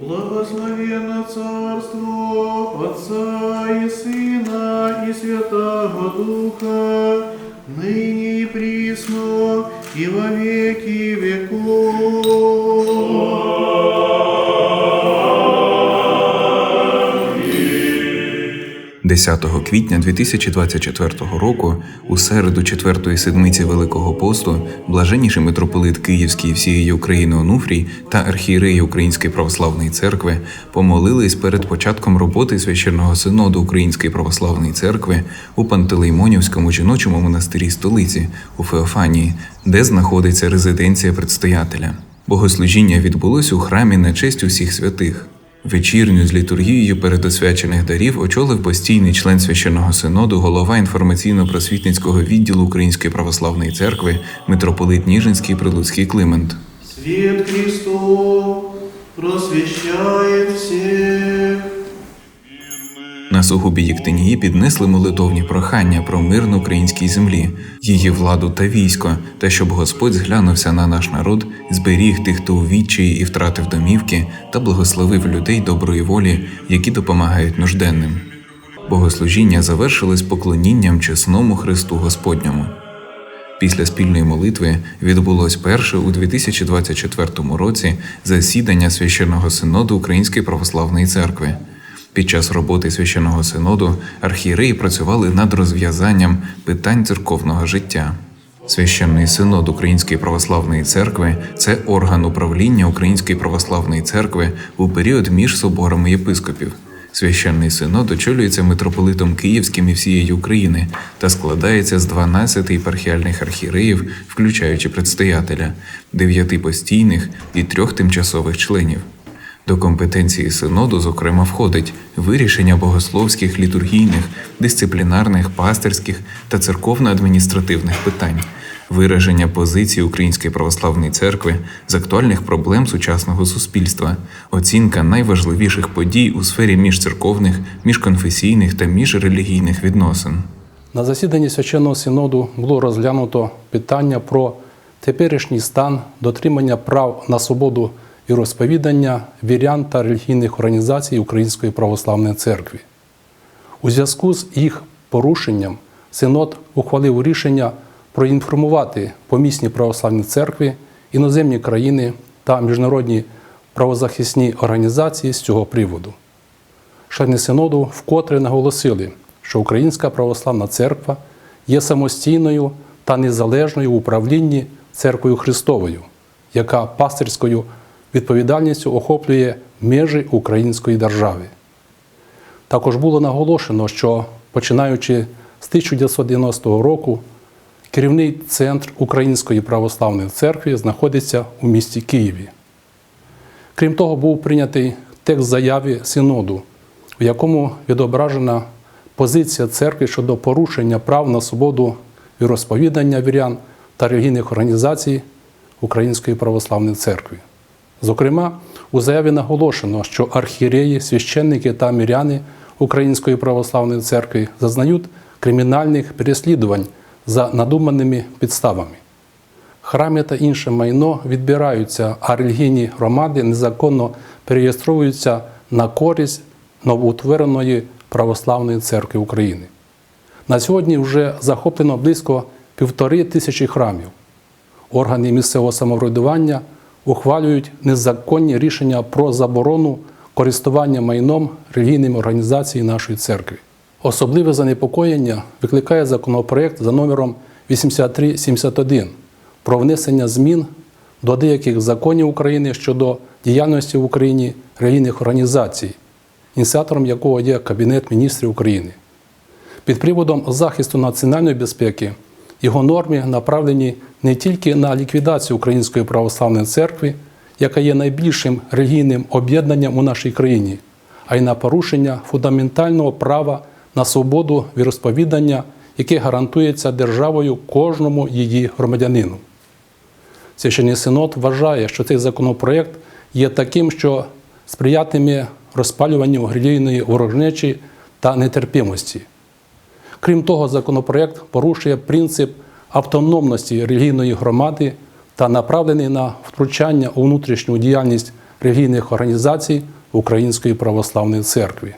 Благословенно Царство Отца и Сына и Святого Духа, ныне и присно, и во веки веков. 10 квітня 2024 року, у середу четвертої седмиці Великого посту, блаженніший митрополит Київський всієї України Онуфрій та архієреї Української православної церкви помолились перед початком роботи священного синоду Української православної церкви у Пантелеймонівському жіночому монастирі столиці у Феофанії, де знаходиться резиденція предстоятеля. Богослужіння відбулось у храмі на честь усіх святих. Вечірню з літургією передосвячених дарів очолив постійний член священного синоду, голова інформаційно-просвітницького відділу Української православної церкви, митрополит Ніжинський Прилуцький Климент. Світ Христов просвіщає всех. На сугубі Єктинії піднесли молитовні прохання про мир на українській землі, її владу та військо, та щоб Господь зглянувся на наш народ, зберіг тих, хто у відчаї і втратив домівки, та благословив людей доброї волі, які допомагають нужденним. Богослужіння завершилось поклонінням чесному Христу Господньому. Після спільної молитви відбулось перше у 2024 році засідання священного синоду Української православної церкви. Під час роботи священного синоду архієреї працювали над розв'язанням питань церковного життя. Священний синод Української православної церкви це орган управління Української православної церкви у період між соборами єпископів. Священний синод очолюється митрополитом Київським і всієї України та складається з 12 єпархіальних архієреїв, включаючи предстоятеля, 9 постійних і трьох тимчасових членів. До компетенції синоду, зокрема, входить вирішення богословських, літургійних, дисциплінарних, пастирських та церковно-адміністративних питань, вираження позиції Української православної церкви з актуальних проблем сучасного суспільства, оцінка найважливіших подій у сфері міжцерковних, міжконфесійних та міжрелігійних відносин. На засіданні священного синоду було розглянуто питання про теперішній стан дотримання прав на свободу і розповідання вірян та релігійних організацій Української православної церкви. У зв'язку з їх порушенням синод ухвалив рішення проінформувати помісні православні церкви, іноземні країни та міжнародні правозахисні організації з цього приводу. Члени синоду вкотре наголосили, що Українська православна церква є самостійною та незалежною в управлінні церквою Христовою, яка пастирською відповідальністю охоплює межі української держави. Також було наголошено, що починаючи з 1990 року керівний центр Української православної церкви знаходиться у місті Києві. Крім того, був прийнятий текст заяви Синоду, в якому відображена позиція церкви щодо порушення прав на свободу віросповідання вірян та релігійних організацій Української православної церкви. Зокрема, у заяві наголошено, що архієреї, священники та міряни Української православної церкви зазнають кримінальних переслідувань за надуманими підставами. Храми та інше майно відбираються, а релігійні громади незаконно переєстровуються на користь новоутвореної православної церкви України. На сьогодні вже захоплено близько півтори тисячі храмів. Органи місцевого самоврядування ухвалюють незаконні рішення про заборону користування майном релігійними організаціями нашої церкви. Особливе занепокоєння викликає законопроект за номером 8371 про внесення змін до деяких законів України щодо діяльності в Україні релігійних організацій, ініціатором якого є Кабінет міністрів України. Під приводом захисту національної безпеки його норми направлені не тільки на ліквідацію Української православної церкви, яка є найбільшим релігійним об'єднанням у нашій країні, а й на порушення фундаментального права на свободу віросповідання, яке гарантується державою кожному її громадянину. Священний синод вважає, що цей законопроект є таким, що сприятиме розпалюванню релігійної ворожнечі та нетерпимості. Крім того, законопроект порушує принцип автономності релігійної громади та направлений на втручання у внутрішню діяльність релігійних організацій Української православної церкви.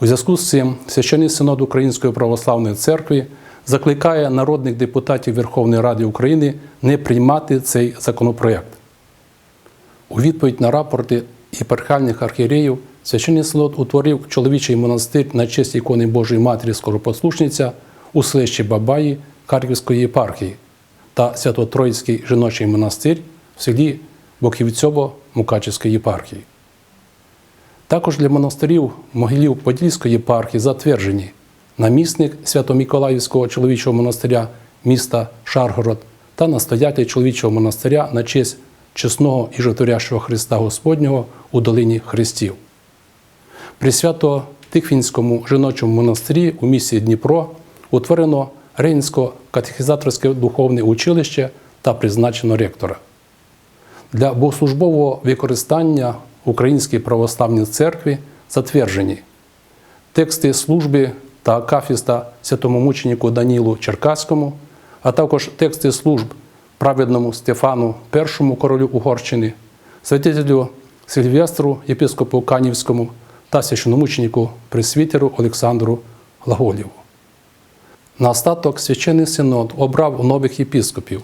У зв'язку з цим Священний Синод Української православної церкви закликає народних депутатів Верховної Ради України не приймати цей законопроект. У відповідь на рапорти єпархіальних архієреїв Священний Синод утворив чоловічий монастир на честь ікони Божої Матері Скоропослушниця у селищі Бабаї Харківської єпархії та Свято-Троїцький жіночий монастир в селі Боківцьово Мукачівської єпархії. Також для монастирів могилів Подільської єпархії затверджені намісник Свято-Миколаївського чоловічого монастиря міста Шаргород та настоятель чоловічого монастиря на честь чесного і житворящого Христа Господнього у долині Христів. При Свято-Тихвінському жіночому монастирі у місті Дніпро утворено Рейнсько-катехізаторське духовне училище та призначено ректора. Для богослужбового використання Українській православній церкві затверджені тексти служби та акафіста святому мученику Данілу Черкаському, а також тексти служб праведному Стефану І королю Угорщини, святителю Сильвестру, єпископу Канівському та священомученику пресвітеру Олександру Глаголєву. На остаток священний синод обрав нових єпископів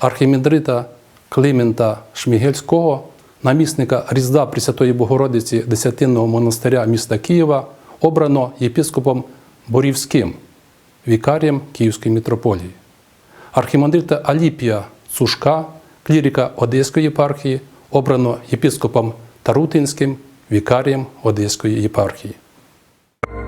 архімандрита Климента Шмігельського, намісника Різдва Пресвятої Богородиці Десятинного монастиря міста Києва, обрано єпископом Борівським, вікарієм Київської митрополії. Архімандрита Аліпія Цушка, клірика Одеської єпархії, обрано єпископом Тарутинським, вікарієм Одеської єпархії.